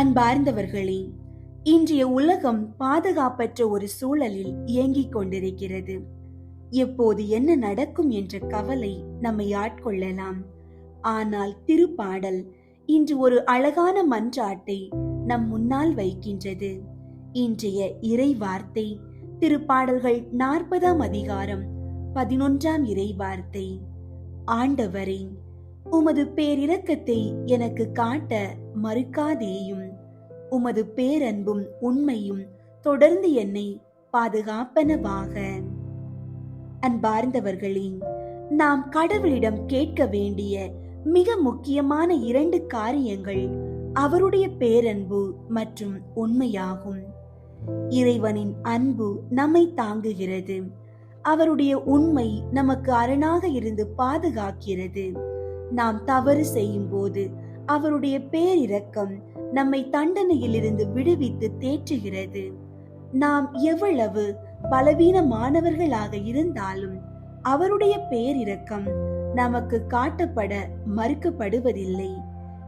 அன்பார்ந்தவர்களே இன்றைய உலகம் பாதுகாப்பற்ற ஒரு சூழலில் இயங்கிக் கொண்டிருக்கிறது. எப்போது என்ன நடக்கும் என்ற கவலை நம்மை ஆட்கொள்ளலாம். ஆனால் திருப்பாடல் இன்று ஒரு அழகான மன்றாட்டை நம் முன்னால் வைக்கின்றது. இன்றைய இறை வார்த்தை திருப்பாடல்கள் நாற்பதாம் அதிகாரம் பதினொன்றாம் இறை வார்த்தை ஆண்டவரே உமது பேரிரக்கத்தை எனக்கு காட்ட மறுக்காதேயும். உமது பேரன்பும் உண்மையும் தொடர்ந்து என்னை பாதுகாப்பனவாக. அன்பார்ந்தவர்களே நாம் கடவுளிடம் கேட்க வேண்டிய மிக முக்கியமான இரண்டு காரியங்கள் அவருடைய பேரன்பு மற்றும் உண்மையாகும். இறைவனின் அன்பு நம்மை தாங்குகிறது. அவருடைய உண்மை நமக்கு அரணாக இருந்து பாதுகாக்கிறது. நாம் தவறு செய்யும் போது அவருடைய பேரிரக்கம் நம்மை தண்டனையிலிருந்து விடுவித்து தேற்றுகிறது. நாம் எவ்வளவு பலவீனமானவர்களாக இருந்தாலும் அவருடைய பேரிரக்கம் நமக்கு காட்டப்பட மறுக்கப்படுவதில்லை.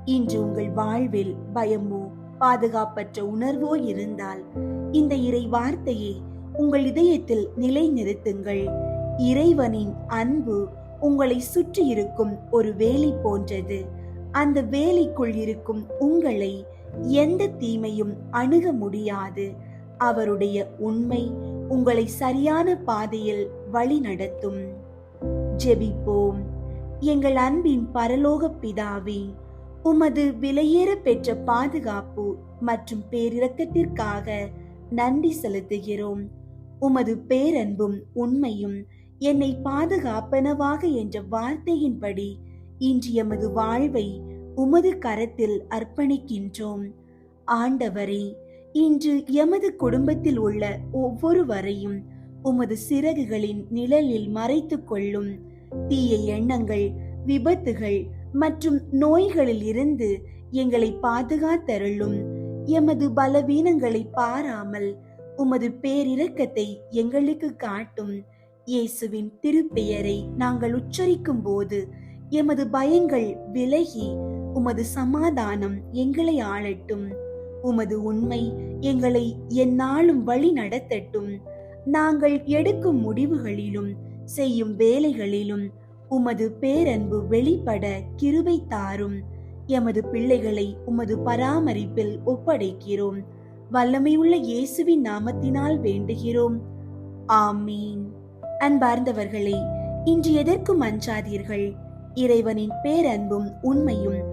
இன்று உங்கள் வாழ்வில் பயமோ பாதுகாப்பற்ற உணர்வோ இருந்தால் இந்த இறை வார்த்தையை உங்கள் இதயத்தில் நிலைநிறுத்துங்கள். இறைவனின் அன்பு உங்களை சுற்றி இருக்கும் ஒரு வேலி போன்றது. அந்த வேலிக்குள் இருக்கும் உங்களை எந்த தீமையும் அணுக முடியாது. அவருடைய உண்மை உங்களை சரியான பாதையில் வழி நடத்தும். ஜெபிப்போம். எங்கள் அன்பின் பரலோக பிதாவே உமது விலையேற பெற்ற பாதுகாப்பு மற்றும் பேரிரக்கத்திற்காக நன்றி செலுத்துகிறோம். உமது பேரன்பும் உண்மையும் என்னை பாதுகாப்பனவாக என்ற வார்த்தையின்படி இன்று எமது வாழ்வை உமது கரத்தில் அர்ப்பணிக்கின்றோம். ஆண்டவரே இன்று எமது குடும்பத்தில் உள்ள ஒவ்வொருவரையும் உமது சிறகுகளின் நிழலில் மறைத்துக் கொள்ளும். தீய எண்ணங்கள் விபத்துகள் மற்றும் நோய்களில் இருந்து எங்களை பாதுகாத்தருளும். எமது பலவீனங்களை பாராமல் உமது பேரிரக்கத்தை எங்களுக்கு காட்டும். இயேசுவின் திருப்பெயரை நாங்கள் உச்சரிக்கும் போது எமது பயங்கள் விலகி உமது சமாதானம் எங்களை ஆளட்டும். உமது உண்மை எங்களை எந்நாளும் வழி நடத்தட்டும். நாங்கள் எடுக்கும் முடிவுகளிலும் செய்யும் வேலைகளிலும் உமது பேரன்பு வெளிப்பட கிருபை தாரும். எமது பிள்ளைகளை உமது பராமரிப்பில் ஒப்படைக்கிறோம். வல்லமையுள்ள இயேசுவின் நாமத்தினால் வேண்டுகிறோம். ஆமீன். அன்பார்ந்தவர்களே இன்று எதற்கும் அஞ்சாதீர்கள். இறைவனின் பேரன்பும் உண்மையும்